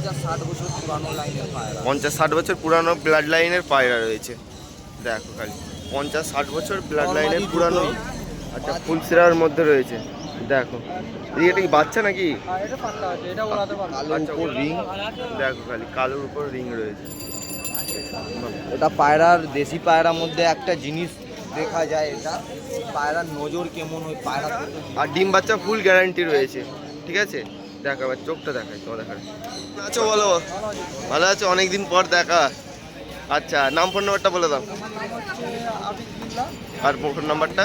পঞ্চাশ ষাট বছর পুরানো লাইনের পায়রা পঞ্চাশ ষাট বছর পুরানো ব্লাড লাইনের পায়রা রয়েছে। দেখো খালি পঞ্চাশ ষাট বছর ব্লাড লাইনের পুরানো আচ্ছা ফুলসিরার মধ্যে রয়েছে। দেখো এটা কি বাচ্চা নাকি? এটা পাতলা আছে এটা ওড়াতে পারবে। কালো আচ্ছা, উপর রিং দেখো খালি কালোর উপর রিং রয়েছে। এটা পায়রার দেশি পায়রার মধ্যে একটা জিনিস দেখা যায় এটা পায়রার নজর কেমন ওই পায়রা আর ডিম বাচ্চা ফুল গ্যারান্টি রয়েছে ঠিক আছে? দেখো আবার চোখটা দেখাই, তোমার দেখায় আচ্ছা বলো। ভালো আছো? অনেকদিন পর দেখা। আচ্ছা নাম ফোন নাম্বারটা বলে দাও। আর ফোন নাম্বারটা?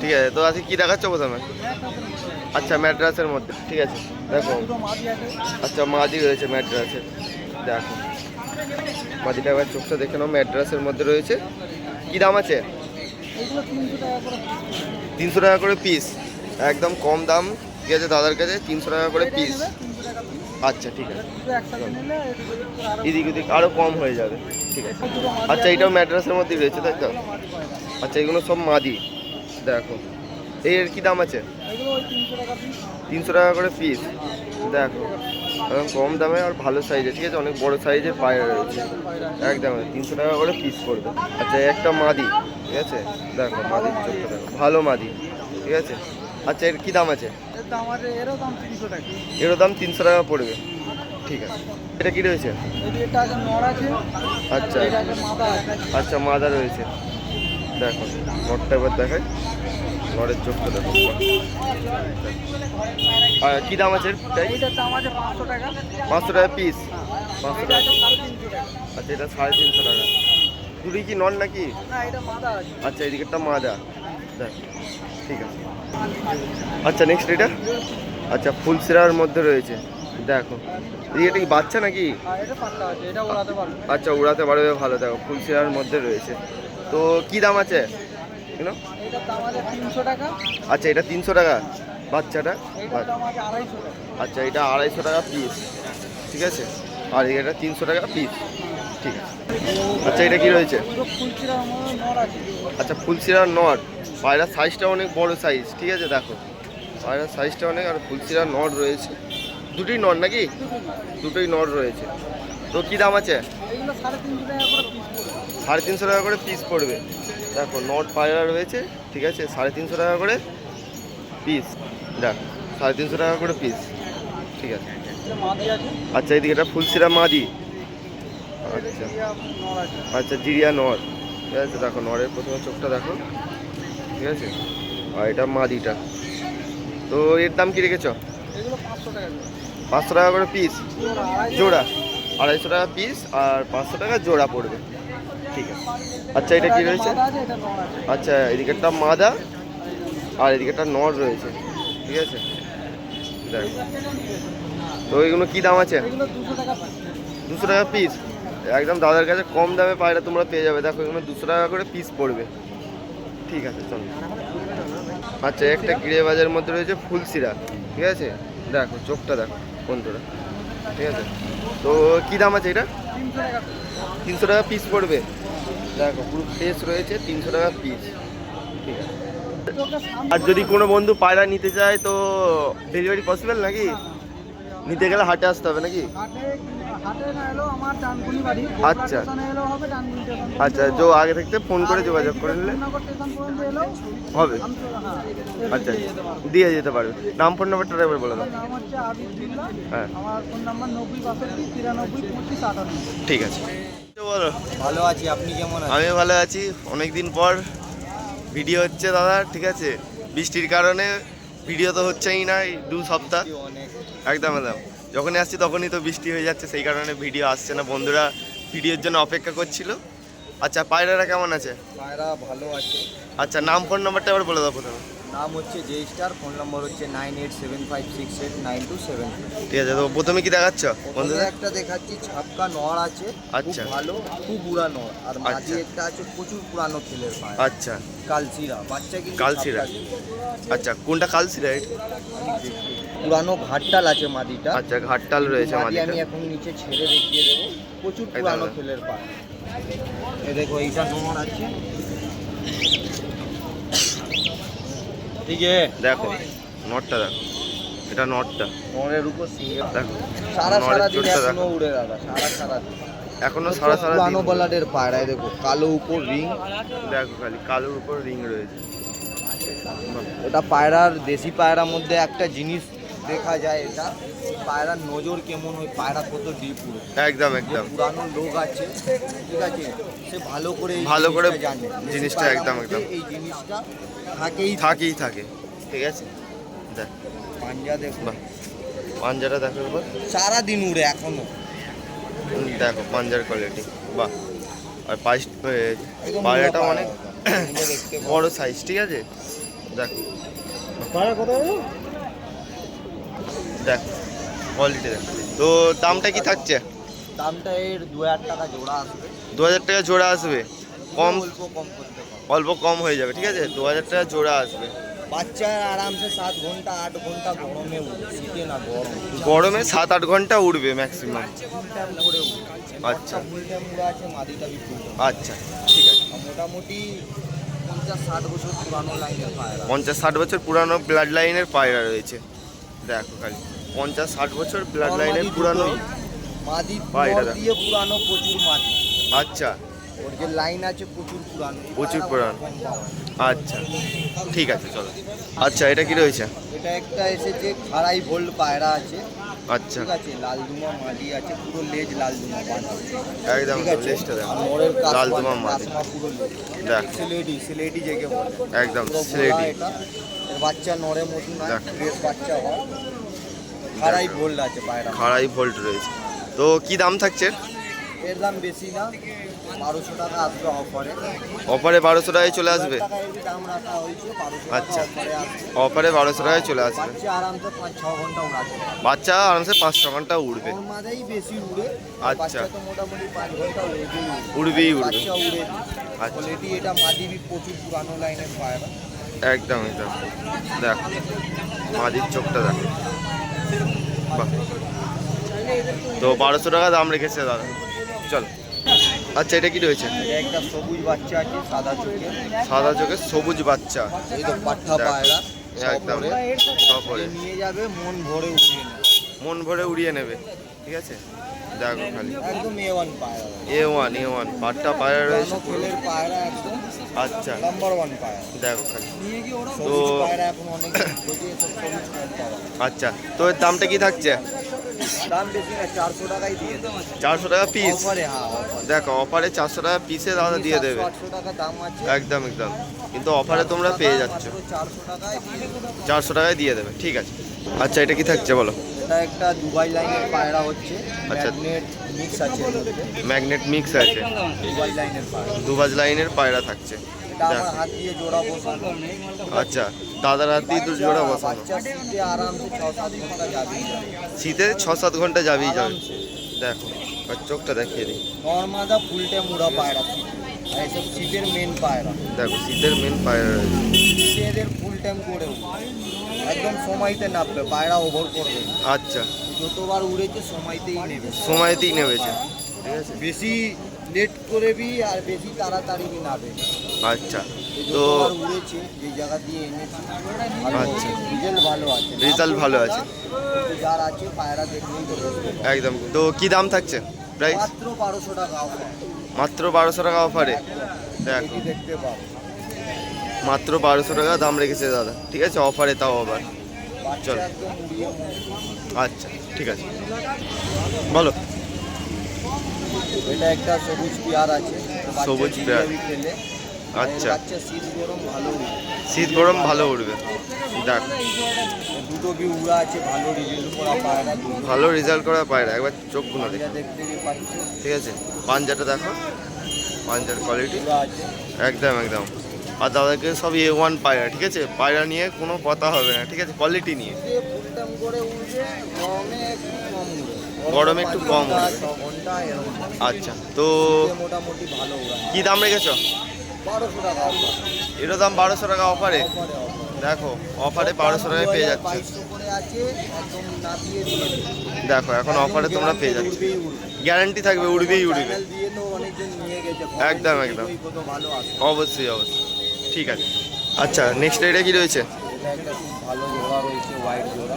ঠিক আছে, তো আজকে কি দেখাচ্ছ প্রথমে? আচ্ছা ম্যাড্রাসের মধ্যে। ঠিক আছে, দেখো। আচ্ছা মাদি রয়েছে ম্যাড্রাসের দেখো। মাদিটা একবার চোখটা দেখে নাও, ম্যাড্রাসের মধ্যে রয়েছে। কি দাম আছে? তিনশো টাকা করে। পিস একদম কম দাম ঠিক আছে দাদার কাছে তিনশো টাকা করে পিস আচ্ছা ঠিক আছে। এদিক ওদিক আরও কম হয়ে যাবে ঠিক আছে। আচ্ছা এটাও ম্যাড্রাসের মধ্যেই রয়েছে তাই তো? আচ্ছা এগুলো সব মাদি দেখো। এর কি দাম আছে? তিনশো টাকা করে পিস দেখো। একদম কম দামে আর ভালো সাইজে ঠিক আছে অনেক বড় সাইজের পায়রা রয়েছে। একদম তিনশো টাকা করে পিস পড়বে। আচ্ছা একটা মাদি ঠিক আছে? দেখো মাদি ভালো মাদি ঠিক আছে? আচ্ছা এর কি দাম আছে? এরও দাম তিনশো টাকা। পড়বে। ঠিক আছে। এটা কি রয়েছে? আচ্ছা। আচ্ছা মাদা রয়েছে। দেখো নটটা এবার দেখায় নরের চোখটা দেখো। আর কি দাম আছে পাঁচশো টাকা। পিস পাঁচশো টাকা। তিনশো টাকা। আচ্ছা এটা সাড়ে তিনশো টাকা। দুটোই কি নন নাকি? আচ্ছা এদিকেরটা মাদা দেখ ঠিক আছে। আচ্ছা নেক্সট এটা? আচ্ছা ফুল সিরার মধ্যে রয়েছে। দেখো। এদিকে কি বাচ্চা নাকি? এটা এটা পারবে। আচ্ছা উড়াতে পারবে ভালো। দেখো ফুল সিরার মধ্যে রয়েছে। তো কি দাম আছে? আচ্ছা এটা তিনশো টাকা বাচ্চাটা? আচ্ছা এটা আড়াইশো টাকা পিস ঠিক আছে? আর এটা তিনশো টাকা পিস ঠিক আছে। আচ্ছা এটা কি রয়েছে? আচ্ছা ফুলসিরার নট পায়রার সাইজটা অনেক বড় সাইজ ঠিক আছে? দেখো, পায়রার সাইজটা অনেক, আর ফুলসিরার নট রয়েছে। দুটোই নট নাকি? দুটোই নট রয়েছে। তো কী দাম আছে? সাড়ে তিনশো টাকা করে পিস পড়বে। দেখো নট পায়রা রয়েছে, ঠিক আছে? সাড়ে তিনশো টাকা করে পিস দেখ, সাড়ে তিনশো টাকা করে পিস ঠিক আছে? আচ্ছা এদিকে এটা ফুলসিরা মাদি। আচ্ছা। আচ্ছা জিরিয়া নর। ঠিক আছে, দেখো, নরের প্রথমে চোখটা দেখো। ঠিক আছে? আর এটা মাদিটা। তো এর দাম কি রেখেছ? পাঁচশো টাকা করে। পিস জোড়া আড়াইশো। টাকা পিস আর পাঁচশো টাকা জোড়া পড়বে। ঠিক আছে। আচ্ছা এটা কি রয়েছে? আচ্ছা এদিকে একটা মাদা আর এদিকে একটা নর রয়েছে। ঠিক আছে? দেখ। তো এগুলো কি দাম আছে? দুশো টাকা পিস দুশো টাকা পিস একদম দাদার কাছে কম দামে পায়রা তোমরা পেয়ে যাবে। দেখো এগুলো দুশো টাকা করে পিস পড়বে। ঠিক আছে, চলো। আচ্ছা একটা গিরে বাজারের মধ্যে রয়েছে ফুলসিরা ঠিক আছে? দেখো, চোখটা দেখো, বন্ধুরা, ঠিক আছে? তো কী দাম আছে এটা? তিনশো টাকা পিস পড়বে। দেখো, পুরো ফ্রেশ রয়েছে, তিনশো টাকা পিস ঠিক আছে? আর যদি কোনো বন্ধু পায়রা নিতে চায়, তো ডেলিভারি পসিবল নাকি? নিতে গেলে হাটে আসতে হবে নাকি? আচ্ছা। আচ্ছা জো আগে থাকতে ফোন করে যোগাযোগ করে নিলে হবে। আমি হ্যাঁ আচ্ছা দিয়ে যেতে পারব। নাম ফোন নাম্বারটা এবার বলে দাও। হ্যাঁ। ঠিক আছে। বলো। ভালো আছি আপনি কেমন আমি ভালো আছি। অনেক দিন পর ভিডিও হচ্ছে দাদা ঠিক আছে? বৃষ্টির কারণে ভিডিও তো হচ্ছেই না এই দু সপ্তাহ। একদম একদম। যখনই আসছি তখনই তো বৃষ্টি হয়ে যাচ্ছে সেই কারণে ভিডিও আসছে না। বন্ধুরা ভিডিওর জন্য অপেক্ষা করছিল। আচ্ছা পায়রারা কেমন আছে? পায়রা ভালো আছে। আচ্ছা নাম ফোন নাম্বারটা এবার বলে দাও প্রথমে। নাম হচ্ছে জে স্টার ফোন নম্বর হচ্ছে nine eight seven five six eight nine two seven ঠিক আছে তো প্রথমে কি দেখাচ্ছ বন্ধুদের? একটা দেখাচ্ছি ছাপকা নড় আছে আচ্ছা। ভালো খুব বুড়া নড় আর মাঝে আচ্ছা। একটা আছে প্রচুর পুরানো ছেলের পায় আচ্ছা। কালসিরা বাচ্চা কি কালসিরা। আচ্ছা কোনটা কালসিরা রাইট পুরানো ঘাটটাল আছে মাদিটা। আচ্ছা ঘাটটাল রয়েছে মাদি মাদিটা। আমি এখন নিচে ছেড়ে দেখিয়ে দেবো। প্রচুর পুরানো ছেলের পা এ দেখো এইটা তোমার আছে। ঠিক আছে দেখো নটটা দেখো। এটা নটটা। নরের উপর সিঙ্গেল দেখো সারা সারা দিন এখনও উড়ে দাদা সারা সারা দিন। এখনও সারা সারা পুরানো বলারের পায়রায় দেখো কালো উপর রিং। দেখো খালি কালোর উপর রিং রয়েছে। এটা পায়রার দেশি পায়রার মধ্যে একটা জিনিস দেখা যায় এটা। পায়রার নজর কেমন ওই পায়রা কত ডিপ একদম একদম। পুরানো লোক আছে ঠিক আছে? সে ভালো করে ভালো করে জানে। জিনিসটা একদম, একদম। এই জিনিসটা থাকেই থাকেই থাকে ঠিক আছে? দেখ। পাঞ্জা দেখো। পাঞ্জাটা দেখো এবার সারা দিন উড়ে এখনও। দেখো পাঞ্জার কোয়ালিটি বাহ। আর পাইস পায়রাটা অনেক পায়রা। বড় সাইজ ঠিক আছে? দেখো। দেখ কোয়ালিটি দেখ। তো দামটা কি থাকছে? দামটা এর দু হাজার টাকা জোড়া আসবে। দু হাজার টাকা জোড়া আসবে? কম? অল্প কম করতে অল্প কম হয়ে যাবে ঠিক আছে? দু হাজার টাকা জোড়া আসবে। বাচ্চা আরামসে সাত ঘণ্টা আট ঘণ্টা গরমে শীতে না গরম। গরমে সাত আট ঘণ্টা উঠবে ম্যাক্সিমাম আচ্ছা। আচ্ছা ঠিক আছে। মোটামুটি পঞ্চাশ ষাট বছর পুরানো লাইনের পায়রা। পঞ্চাশ ষাট বছর পুরানো ব্লাড লাইনের পায়রা রয়েছে। দেখো খালি। পঞ্চাশ ষাট বছর ব্লাড লাইনের পুরানো। মাদি পায়রা দিয়ে পুরানো প্রচুর মাদি। আচ্ছা। ওর যে লাইন আছে প্রচুর পুরানো। প্রচুর পুরানো। আচ্ছা ঠিক আছে চলো। আচ্ছা এটা কি রয়েছে? এটা একটা এসেছে খাড়াই ভোল্ট পায়রা আছে। আচ্ছা। ঠিক আছে লাল দুমা মাদি আছে পুরো লেজ লাল দুমা একদম লেজটা দেখো। আর লাল দুমা মাদি। পুরো দেখ। সিলেটি সিলেটি জেগে বলে একদম এর বাচ্চা নরে মতন না বাচ্চা হয়। খাড়াই ভোল্ট আছে পায়রা। খাড়াই ভোল্ট রয়েছে। তো কি দাম থাকছে? এর দাম বেশি না বারোশো টাকা আসবে অফারে। অফারে বারোশো টাকায় চলে আসবে? আচ্ছা। অফারে বারোশো টাকায় চলে আসবে। বাচ্চা আরামসে পাঁচ ছ ঘণ্টা উড়বে। মাঝেই বেশি উড়ে আচ্ছা। মোটামুটি পাঁচ ঘণ্টা উড়বেই উড়বে। আচ্ছা। এটা মাদিবি প্রচুর পুরানো লাইনের পায়রা। একদম একদম। দেখ মাদির চোখটা দেখ। তো বারোশো টাকা দাম রেখেছে দাদা। চল। আচ্ছা এটা কি রয়েছে? একটা সবুজ বাচ্চা আছে সাদা চোখে সাদা চোখের সবুজ বাচ্চা। এই তো পাঠা পায়রা একদম নিয়ে যাবে মন ভরে নেবে। মন ভরে উড়িয়ে নেবে। ঠিক আছে? দেখো খালি। একদম এ ওয়ান পায়রা এ ওয়ান এ ওয়ান পাট্টা পায়রা রয়েছে। পুরানো পায়রা একদম। আচ্ছা। নাম্বার ওয়ান পায়রা। দেখো খালি। পায়রা এখন অনেক পাওয়া আচ্ছা। তো এর দামটা কি থাকছে? দাম বেশি না চারশো টাকাই দিয়ে চারশো টাকা পিস দেখো অফারে চারশো টাকা পিসে দাদা দিয়ে দেবে। একদম একদম। কিন্তু অফারে তোমরা পেয়ে যাচ্ছ। চারশো টাকায় দিয়ে দেবে। ঠিক আছে। আচ্ছা এটা কি থাকছে বলো? এটা একটা দুবাই লাইনের পায়রা হচ্ছে। আচ্ছা। ম্যাগনেট মিক্স আছে ম্যাগনেট মিক্স আছে। দুবাই লাইনের পায়রা। দুবাজ লাইনের পায়রা থাকছে। এটা আমার হাত দিয়ে জোড়া বসানো। আচ্ছা দাদার হাত দিয়ে দুটো জোড়া বসানো। শীতে আরামসে ছ সাত ঘণ্টা যাবেই যাবে। শীতে ছ সাত ঘণ্টা যাবেই যাবে। দেখো আর চোখটা দেখিয়ে দিই। নর্মাদা ফুলটে মুড়া পায়রা শীতের মেন পায়রা। দেখো শীতের মেন পায়রা রয়েছে। শীতে এদের ফুল টাইম করে একদম সময়তে নামবে পায়রা ওভার করবে। আচ্ছা। যতবার উড়েছে সময়তেই নেবে। সময়তেই ঠিক আছে? বেশি লেট করে বি আর বেশি তাড়াতাড়ি বি নাবে আচ্ছা তো উড়েছে যে জায়গা দিয়ে এনেছি আচ্ছা। রেজাল্ট ভালো আছে। রেজাল্ট ভালো আছে। যার আছে পায়রা দেখলেই একদম। তো কি দাম থাকছে? প্রাইস মাত্র বারোশো টাকা offer। মাত্র বারোশো টাকা অফারে দেখো। দেখতে পাবো। মাত্র বারোশো টাকা দাম রেখেছে দাদা। ঠিক আছে? অফারে তাও আবার। চল। আচ্ছা ঠিক আছে। বলো। এটা একটা সবুজ পেয়ার আছে। সবুজ পেয়ার। আচ্ছা। শীত গরম ভালো উড়ে। শীত গরম ভালো উঠবে দেখ। দুটো বি উড়া আছে ভালো রিজেল করা পায়রা ভালো রেজাল্ট করা পায়রা একবার চোখগুলো দেখ। দেখতে ঠিক আছে? পাঞ্জাটা দেখো। পাঞ্জার কোয়ালিটি একদম একদম। আর দাদাকে সব এ ওয়ান পায়রা ঠিক আছে পায়রা নিয়ে কোনো কথা হবে না ঠিক আছে কোয়ালিটি নিয়ে গরমে একটু কম আচ্ছা তো কি দাম রেখেছো। এটার দাম বারোশো টাকা অফারে। দেখো অফারে বারোশো টাকায় পেয়ে যাচ্ছে। দেখো এখন অফারে তোমরা পেয়ে যাচ্ছ গ্যারান্টি থাকবে উড়বেই উড়বে একদম, একদম। অবশ্যই অবশ্যই ঠিক আছে। আচ্ছা নেক্সট এটা কি রয়েছে? এটা একটা খুব ভালো জোড়া রয়েছে হোয়াইট জোড়া।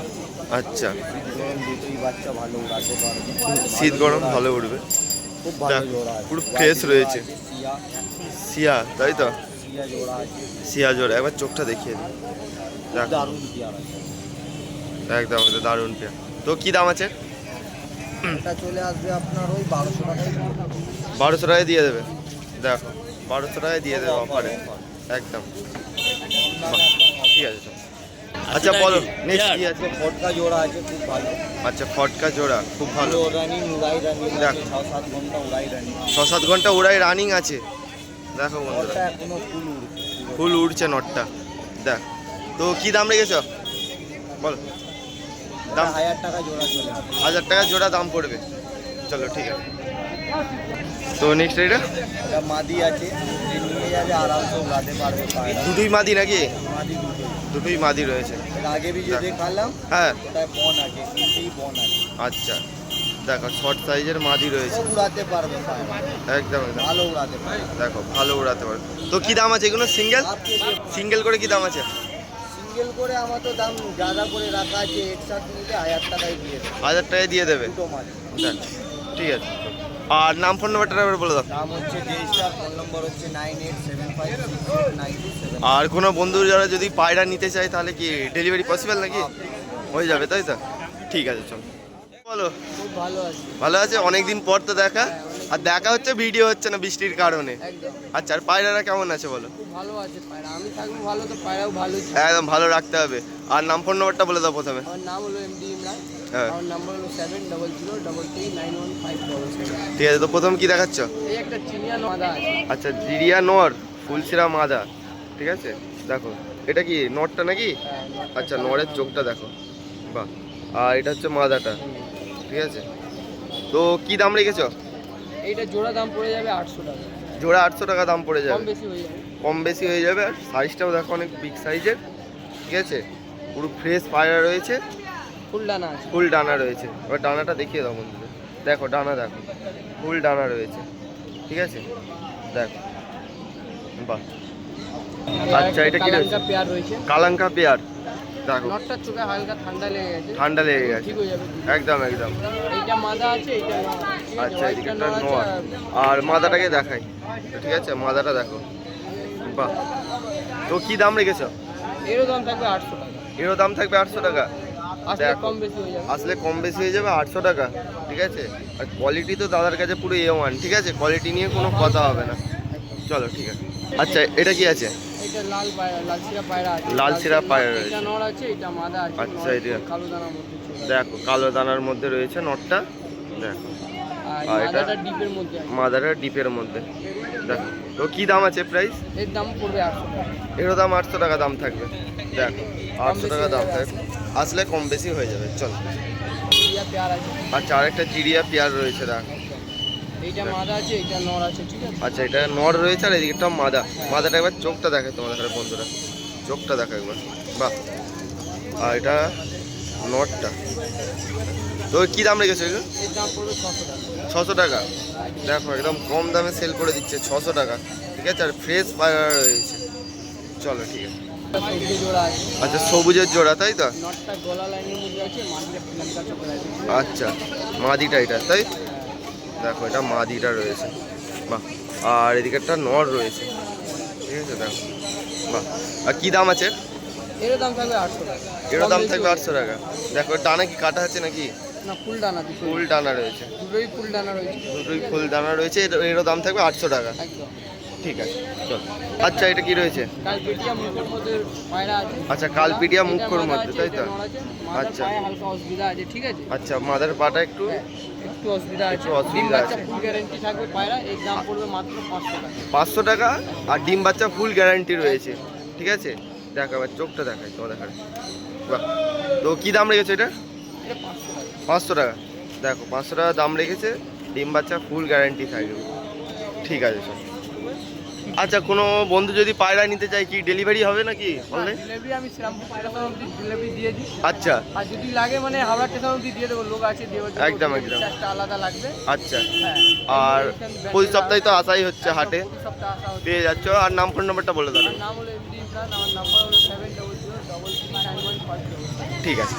আচ্ছা। শীত গরম দুটোই বাচ্চা ভালো উড়াতে পারবে। শীত গরম ভালো উঠবে খুব ভালো জোড়া আছে। পুরো White জোড়া রয়েছে। আছে, সিয়া। সিয়া তাই তো? সিয়া জোড়া আছে। সিয়া জোর একবার চোখটা দেখিয়ে দিই দেখ দারুণ পেয়ার আছে। একদম এটা দারুণ পেয়া তো কি দাম আছে? এটা চলে আসবে আপনার ওই বারোশো টাকায়। বারোশো টাকায় দিয়ে দেবে। দেখো বারোশো টাকায় দিয়ে দেবে অফারে একদম। ঠিক আছে আচ্ছা বলো নেক্সট কি আছে? ফটকা জোড়া আছে খুব ভালো। আচ্ছা ফটকা জোড়া খুব ভালো। রানিং উড়াই রানিং দেখ। আছে ছ সাত ঘণ্টা উড়াই রানিং ছ সাত ঘণ্টা ওরাই রানিং আছে। দেখো বন্ধুরা। এখনও ফুল উড়ছে। ফুল উঠছে নটটা। দেখ। তো কি দাম রেখেছ? বল। দাম হাজার টাকা জোড়া চলে হাজার টাকা জোড়া দাম পড়বে। চলো ঠিক আছে। তো নেক্সট এটা? এটা মাদি আছে। যে নিয়ে যাবে আরামসে উড়াতে পারবে দুটোই মাদি নাকি? মাদি দুটোই। মাদি রয়েছে। আগে ভিডিও দেখ। দেখালাম হ্যাঁ। ওটায় বন আছে তিনটেই বন আছে। আচ্ছা। দেখো শর্ট সাইজের মাদি রয়েছে। উড়াতে পারবে একদম একদম। ভালো উড়াতে পারবে। দেখো ভালো উড়াতে পারবে। তো কি দাম আছে এগুলো? সিঙ্গেল সিঙ্গেল করে কি দাম আছে? সিঙ্গেল করে আমার তো দাম জাদা করে রাখা আছে একসাথে নিলে হাজার টাকায় দিয়ে দেবে। হাজার টাকায় দিয়ে দেবে? দুটো মাছ দেখ ঠিক আছে। আর নাম ফোন নাম্বারটা এবার বলে দাও। নাম হচ্ছে ফোন নম্বর হচ্ছে nine eight seven five nine seven. আর কোনো বন্ধু যারা যদি পায়রা নিতে চায় তাহলে কি ডেলিভারি পসিবল নাকি? হয়ে যাবে তাই তো? ঠিক আছে চলো। বলো। ভালো আছে। ভালো আছে? অনেক দিন পর তো দেখা। আর দেখা হচ্ছে ভিডিও হচ্ছে না বৃষ্টির কারণে। আচ্ছা আর পায়রারা কেমন আছে বলো? ভালো আছে পায়রা। আমি থাকব ভালো তো পায়রাও ভালো একদম ভালো রাখতে হবে। আর নাম ফোন নাম্বারটা বলে দাও প্রথমে। আমার নাম হলো এমডি ইমরান। হ্যাঁ। আমার নাম্বার হলো seven double zero double three nine one five double ঠিক আছে তো প্রথম কি দেখাচ্ছ? এই একটা চিনিয়ান মাদা আচ্ছা জিরিয়া নর ফুলসিরা মাদা ঠিক আছে? দেখো এটা কি নরটা নাকি? আচ্ছা নরের চোখটা দেখো। বাহ আর এটা হচ্ছে মাদাটা ঠিক আছে? তো কি দাম রেখেছো? এইটা জোড়া দাম পড়ে যাবে আটশো টাকা। জোড়া আটশো টাকা দাম পড়ে কম যাবে বেশি হয়ে যাবে। কম বেশি হয়ে যাবে আর সাইজটাও দেখো অনেক বিগ সাইজের ঠিক আছে? পুরো ফ্রেশ পায়রা রয়েছে। ফুল ডানা ফুল ডানা রয়েছে। এবার ডানাটা দেখিয়ে দাও বন্ধুদের দেখো ডানা দেখো। ফুল ডানা রয়েছে। ঠিক আছে? দেখো। বাহ। আচ্ছা, এটা কি রয়েছে? পেয়ার রয়েছে। কালাঙ্কা পেয়ার। দেখো। নটটার চোখে হালকা ঠান্ডা লেগে গেছে। ঠান্ডা লেগে গেছে। ঠিক যাবে। একদম একদম। মাদা আছে আচ্ছা এদিকে white টা একটা নর নোয়ার আছে, আর মাদাটাকে দেখাই। ঠিক আছে? মাদাটা দেখো। বাহ। তো কি দাম রেখেছো? এরও দাম থাকবে আটশো টাকা। এরও দাম থাকবে আটশো টাকা? আসলে কম বেশি হয়ে যাবে। আটশো টাকা ঠিক আছে? আর কোয়ালিটি তো দাদার কাছে পুরো এ ওয়ান ঠিক আছে? কোয়ালিটি নিয়ে কোনো কথা হবে না। চলো ঠিক আছে। আচ্ছা এটা কি আছে? লাল সিরা পায়রা রয়েছে। আচ্ছা, এটা- দেখো কালো দানার মধ্যে রয়েছে নটটা। দেখো। আর এটা- মাদারের ডিপের মধ্যে। দেখো। তো কি দাম আছে প্রাইস এর দাম পড়বে আটশো এরও দাম আটশো টাকা দাম থাকবে। দেখো আটশো টাকা দাম থাকবে। আসলে কম বেশি হয়ে যাবে চল। পেয়ার আছে। আচ্ছা আরেকটা জিরিয়া পেয়ার রয়েছে দেখো। এইটা মাদা আছে এইটা নর আছে ঠিক আছে? আচ্ছা এটা নর রয়েছে আর এদিকটা মাদা। মাদাটা একবার চোখটা দেখে তোমাদের বন্ধুরা। চোখটা দেখো একবার। বাহ। আর এটা নটটা তো কি দাম রেখেছো এগুলো? এর দাম পড়বে ছশো টাকা। ছশো টাকা। দেখো একদম কম দামে সেল করে দিচ্ছে ছশো টাকা ঠিক আছে? আর ফ্রেশ পায়রা রয়েছে। চলো ঠিক আছে। আচ্ছা সবুজের জোড়া তাই তো? আচ্ছা মাদিটা এটা তাই? দেখো এটা মাদিটা রয়েছে। বাহ আর এদিকে একটা নর রয়েছে। ঠিক আছে দেখো। বাহ আর কী দাম আছে? এর দাম থাকবে আটশো টাকা। এরও কম দাম থাকবে আটশো টাকা। দেখো ডানা কি কাটা আছে নাকি। না ফুল ডানা ফুল ডানা রয়েছে। দুটোই ফুল ডানা রয়েছে। দুটোই ফুল ডানা রয়েছে এর- এরও দাম থাকবে আটশো টাকা। একদম। ঠিক আছে চল। আচ্ছা এটা কি রয়েছে? আচ্ছা, কালপেটিয়া মধ্যে, তাই তো? আচ্ছা। অসুবিধা আছে ঠিক আছে? আচ্ছা মাদার পাটা একটু? হ্যাঁ, একটু অসুবিধা আছে। অসুবিধা ডিম আছে। ফুল থাকবে পায়রা এর দাম পড়বে মাত্র পাঁচশো টাকা। আর ডিম বাচ্চা ফুল গ্যারান্টি রয়েছে। ঠিক আছে? দেখ আবার চোখটা দেখাই তোমার দেখার। বাহ। তো কী দাম রেখেছে এটা? পাঁচশো টাকা। দেখো পাঁচশো টাকা দাম রেখেছে ডিম বাচ্চা ফুল গ্যারান্টি থাকবে। ঠিক আছে স্যার আচ্ছা কোনো বন্ধু যদি পায়রা নিতে চায় কি ডেলিভারি হবে নাকি অনলাইন ডেলিভারি আমি শ্রীরামপুর স্টেশন অবধি ডেলিভারি দিয়ে দিই। আচ্ছা। আর যদি লাগে মানে হাওড়া স্টেশন অবধি দিয়ে দেবো লোক আছে দেওয়ার একদম, একদম। আলাদা লাগবে। আচ্ছা। হ্যাঁ আর প্রতি সপ্তাহে তো আসাই হচ্ছে হাটে। পেয়ে যাচ্ছ। আর নাম ফোন নাম্বারটা বলে দাও। নাম হলো এমডি ইমরান আমার নাম্বার হলো seven double zero double three nine one ঠিক আছে।